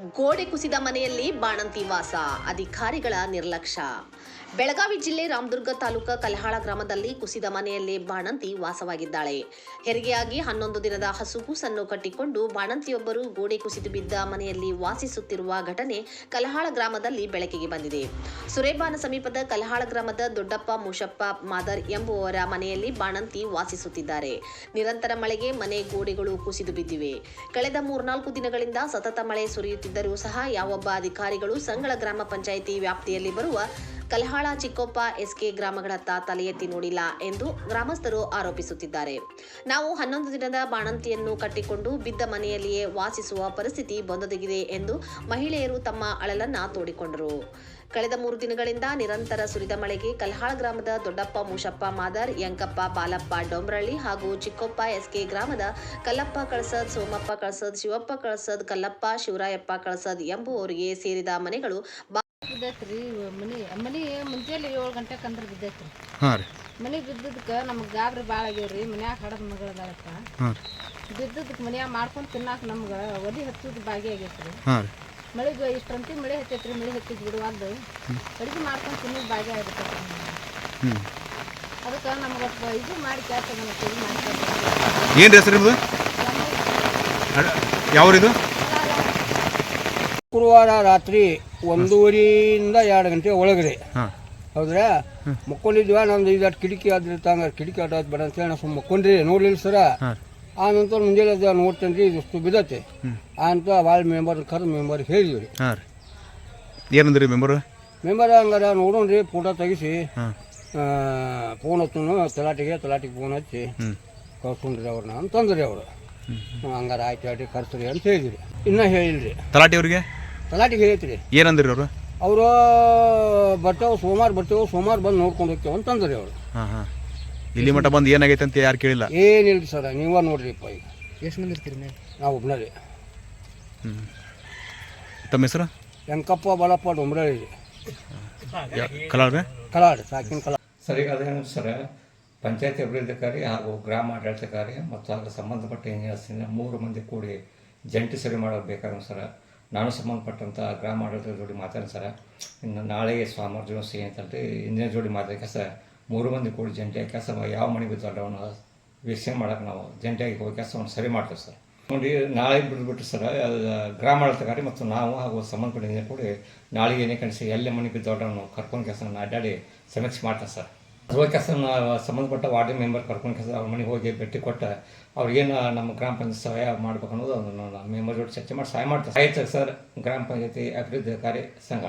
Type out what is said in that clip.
ಗೋಡೆ ಕುಸಿದ ಮನೆಯಲ್ಲಿ ಬಾಣಂತಿ ವಾಸ, ಅಧಿಕಾರಿಗಳ ನಿರ್ಲಕ್ಷ್ಯ. ಬೆಳಗಾವಿ ಜಿಲ್ಲೆ ರಾಮದುರ್ಗ ತಾಲೂಕು ಕಲಹಾಳ ಗ್ರಾಮದಲ್ಲಿ ಕುಸಿದ ಮನೆಯಲ್ಲಿ ಬಾಣಂತಿ ವಾಸವಾಗಿದ್ದಾಳೆ. ಹೆರಿಗೆಯಾಗಿ ಹನ್ನೊಂದು ದಿನದ ಹಸುಗೂಸನ್ನು ಕಟ್ಟಿಕೊಂಡು ಬಾಣಂತಿಯೊಬ್ಬರು ಗೋಡೆ ಕುಸಿದು ಬಿದ್ದ ಮನೆಯಲ್ಲಿ ವಾಸಿಸುತ್ತಿರುವ ಘಟನೆ ಕಲಹಾಳ ಗ್ರಾಮದಲ್ಲಿ ಬೆಳಕಿಗೆ ಬಂದಿದೆ. ಸುರೇಬಾನ ಸಮೀಪದ ಕಲಹಾಳ ಗ್ರಾಮದ ದೊಡ್ಡಪ್ಪ ಮುಷಪ್ಪ ಮಾದರ್ ಎಂಬುವವರ ಮನೆಯಲ್ಲಿ ಬಾಣಂತಿ ವಾಸಿಸುತ್ತಿದ್ದಾರೆ. ನಿರಂತರ ಮಳೆಗೆ ಮನೆ ಗೋಡೆಗಳು ಕುಸಿದು ಬಿದ್ದಿವೆ. ಕಳೆದ ಮೂರ್ನಾಲ್ಕು ದಿನಗಳಿಂದ ಸತತ ಮಳೆ ಸುರಿಯುತ್ತಿದ್ದರೂ ಸಹ ಯಾವೊಬ್ಬ ಅಧಿಕಾರಿಗಳು ಸಂಗಳ ಗ್ರಾಮ ಪಂಚಾಯಿತಿ ವ್ಯಾಪ್ತಿಯಲ್ಲಿ ಬರುವ ಕಲ್ಹಾಳ ಚಿಕ್ಕೊಪ್ಪ ಎಸ್ಕೆ ಗ್ರಾಮಗಳತ್ತ ತಲೆ ಎತ್ತಿ ನೋಡಿಲ್ಲ ಎಂದು ಗ್ರಾಮಸ್ಥರು ಆರೋಪಿಸುತ್ತಿದ್ದಾರೆ. ನಾವು ಹನ್ನೊಂದು ದಿನದ ಬಾಣಂತಿಯನ್ನು ಕಟ್ಟಿಕೊಂಡು ಬಿದ್ದ ಮನೆಯಲ್ಲಿಯೇ ವಾಸಿಸುವ ಪರಿಸ್ಥಿತಿ ಬಂದೊದಗಿದೆ ಎಂದು ಮಹಿಳೆಯರು ತಮ್ಮ ಅಳಲನ್ನ ತೋಡಿಕೊಂಡರು. ಕಳೆದ ಮೂರು ದಿನಗಳಿಂದ ನಿರಂತರ ಸುರಿದ ಮಳೆಗೆ ಕಲ್ಹಾಳ ಗ್ರಾಮದ ದೊಡ್ಡಪ್ಪ ಮೂಷಪ್ಪ ಮಾದರ್, ಯಂಕಪ್ಪ ಬಾಲಪ್ಪ ಡೊಂಬ್ರಳ್ಳಿ ಹಾಗೂ ಚಿಕ್ಕೊಪ್ಪ ಎಸ್ಕೆ ಗ್ರಾಮದ ಕಲ್ಲಪ್ಪ ಕಳಸದ್, ಸೋಮಪ್ಪ ಕಳಸದ್, ಶಿವಪ್ಪ ಕಳಸದ್, ಕಲ್ಲಪ್ಪ ಶಿವರಾಯಪ್ಪ ಕಳಸದ್ ಎಂಬುವವರಿಗೆ ಸೇರಿದ ಮನೆಗಳು ಬಿದ್ದೈತ್ರಿ ಮನಿ ಮನಿ ಮುಂಜಾನೆ ಏಳು ಗಂಟೆಗೆ ಅಂದ್ರೆ ಬಿದ್ದೈತ್ರಿ. ಹಾಂ ರೀ. ಮನಿ ಬಿದ್ದದಕ್ಕೆ ನಮ್ಗೆ ಗಾಬ್ರಿ ಭಾಳ ಆಗ್ಯಾವ್ರಿ ಮನ್ಯಾಗ ಹಡದ ಮಗಳದಾಳಕ್ಕ ಹಾಂ ರೀ. ಬಿದ್ದದಕ್ಕೆ ಮನ್ಯಾಗ ಮಾಡ್ಕೊಂಡು ತಿನ್ನಾಕ ನಮ್ಗೆ ಒಲಿ ಹಚ್ಚೋದು ಬಾಗಿ ಆಗೈತ್ರಿ. ಹಾಂ ರೀ. ಮಳೆಗೆ ಇಷ್ಟಂತಿ ಮಳೆ ಹತ್ತೈತ್ರಿ ಮಳೆ ಹತ್ತಿದ್ ಬಿಡುವಾದ್ದು ಅಡುಗೆ ಮಾಡ್ಕೊಂಡು ತಿನ್ನೋದು ಬಾಗಿ ಆಗಿರ್ತೈತ್ರಿ ಹ್ಞೂ ಅದಕ್ಕೆ ನಮ್ಗೆ ಇದು ಮಾಡಿ ಕೆಲಸ ಇದು ಮಾಡ್ಕೊಂಡು ಏನು ಹೆಸರು ನಿಮ್ಮದು ಯಾವ್ರಿದು ಶುಕ್ರವಾರ ರಾತ್ರಿ ಒಂದೂವರೆಯಿಂದ ಎರಡು ಗಂಟೆ ಒಳಗಡೆ. ಹೌದ್ರೆ? ಹೌದ್ರಾ ಮಕ್ಕೊಂಡಿದ್ವ? ನಮ್ದು ಇದು ಕಿಟಕಿ ಆದ್ರೆ ತಾಂಗ ಕಿಟಕಿ ಆಟ ಬೇಡ ಅಂತೇಳಿ ನಾವು ಸುಮ್ಮ ಮಕ್ಕೊಂಡ್ರಿ ನೋಡ್ಲಿಲ್ಲ ಸರ. ಆ ನಂತರ ಮುಂಜಾನೆ ಅದು ನೋಡ್ತೇನೆ ರೀ ಇದಿಷ್ಟು ಬಿದ್ದತೆ. ಆ ಅಂತ ಭಾಳ ಮೆಂಬರ್ ಕರ್ ಮೆಂಬರ್ ಹೇಳಿದ್ವಿ ರೀ. ಏನಂದ್ರಿ ಮೆಂಬರ್? ಮೆಂಬರ್ ಹಂಗಾರ ನೋಡೋಣ್ರಿ ಫೋಟೋ ತೆಗಿಸಿ. ಫೋನ್ ಹಚ್ಚನು ತಲಾಟಿಗೆ ತಲಾಟಿಗೆ ಫೋನ್ ಹಚ್ಚಿ. ಕರ್ಕೊಂಡ್ರಿ ಕಳ್ಸ್ಕೊಂಡ್ರಿ ಅವ್ರನ್ನ ಅಂತಂದ್ರಿ ಅವರು. ಹಂಗಾರ ಆಯ್ತು ಆಯ್ತು ಕರ್ಸ್ರಿ ಅಂತ ಹೇಳಿದ್ರಿ. ಇನ್ನೂ ಹೇಳಿಲ್ರಿ. ತಲಾಟಿ ಅವ್ರಿಗೆ? ತಲಾಟಿಗೆ ಹೇಳೈತ್ರಿ ಏನಂದ್ರಿ ಅವರು? ಅವರು ಬರ್ತೇವೆ ಸೋಮವಾರ ಬರ್ತೇವೆ ಸೋಮವಾರ ಬಂದು ನೋಡ್ಕೊಂಡು ಹೋಗ್ತೇವೆ ಅಂತಂದ್ರಿ ಅವರು. ಹಾಂ ಹಾಂ. ಇಲ್ಲಿ ಮಟ್ಟ ಬಂದು ಏನಾಗೈತೆ ಅಂತ ಯಾರು ಕೇಳಿಲ್ಲ? ಏನಿಲ್ಲ ಸರ್ ನೀವ ನೋಡ್ರಿಪ್ಪ ಈಗ. ಎಷ್ಟು ಮಂದಿ ಇರ್ತೀರಿ ನಾವು? ಒಬ್ಬನೇ ಹ್ಞೂ ತಮ್ಮ ಹೆಸರು? ವೆಂಕಪ್ಪ ಬಾಳಪ್ಪ ಡೊಂಬ್ರಳ್ಳಿ ರೀ ಕಲಾಳ್ರೆ ಕಲಾಡ್ ಸಾಕಿನ ಕಲಾ ಸರ್ ಈಗ ಅದೇನು ಸರ್ ಪಂಚಾಯತಿ ಅಭಿವೃದ್ಧಿಕಾರಿ ಹಾಗೂ ಗ್ರಾಮ ಆಡಳಿತಾಧಿಕಾರಿ ಮತ್ತು ಅದರ ಸಂಬಂಧಪಟ್ಟ ಇಂಜಿನಿಯರ್ಸಿನ ಮೂರು ಮಂದಿ ಕೂಡಿ ಜಂಟಿ ಸರಿ ಮಾಡೋದು ಬೇಕಾದ್ರೆ ಸರ್. ನಾನು ಸಂಬಂಧಪಟ್ಟಂಥ ಗ್ರಾಮ ಆಡಳಿತದ ಜೋಡಿ ಮಾತಾಡಿ ಸರ್. ಇನ್ನು ನಾಳೆಗೆ ಸ್ವಾಮಿ ದಿವಸ ಏನಂತಂದ್ರೆ ಇಂಜಿನಿಯರ್ ಜೋಡಿ ಮಾತಾಡಿ ಸರ್ ಮೂರು ಮಂದಿ ಕೂಡಿ ಜಂಟಿಯಾಗಿ ಕೆಲಸ ಯಾವ ಮನೆ ಬಿದ್ದವನ್ನ ವೀಕ್ಷಣೆ ಮಾಡೋಕೆ ನಾವು ಜಂಟಿಯಾಗಿ ಹೋಗಿ ಕೆಲಸವನ್ನು ಸರಿ ಮಾಡ್ತೇವೆ ಸರ್. ನೋಡಿ, ನಾಳೆ ಬಿಟ್ಬಿಟ್ಟು ಸರ್ ಗ್ರಾಮ ಆಡಳಿತಕಾರಿ ಮತ್ತು ನಾವು ಹಾಗೂ ಸಂಬಂಧಪಟ್ಟ ಕೂಡಿ ನಾಳೆಗೆ ಏನೇ ಕಣಿಸಿ ಎಲ್ಲೇ ಮನೆ ಬಿದ್ದವರನ್ನು ಕರ್ಕೊಂಡು ಕೆಲಸವನ್ನು ಅಡ್ಡಾಡಿ ಸಮೀಕ್ಷೆ ಮಾಡ್ತೇವೆ ಸರ್. ಅದ್ರ ಕೆಲಸ ಸಂಬಂಧಪಟ್ಟ ವಾರ್ಡ್ ಮೆಂಬರ್ ಕರ್ಕೊಂಡು ಕೆಲಸ ಅವ್ರ ಮನೆಗೆ ಹೋಗಿ ಭೇಟಿ ಕೊಟ್ಟು ಅವ್ರಿಗೇನು ನಮ್ಮ ಗ್ರಾಮ ಪಂಚಾಯತ್ ಸಹಾಯ ಮಾಡ್ಬೇಕು ಅನ್ನೋದು ಮೆಂಬರ್ ಜೊತೆ ಚರ್ಚೆ ಮಾಡಿ ಸಹಾಯ ಮಾಡ್ತಾರೆ. ಆಯ್ತು ಸರ್, ಗ್ರಾಮ ಪಂಚಾಯತಿ ಅಭಿವೃದ್ಧಿ ಕಾರ್ಯ ಸಂಘ.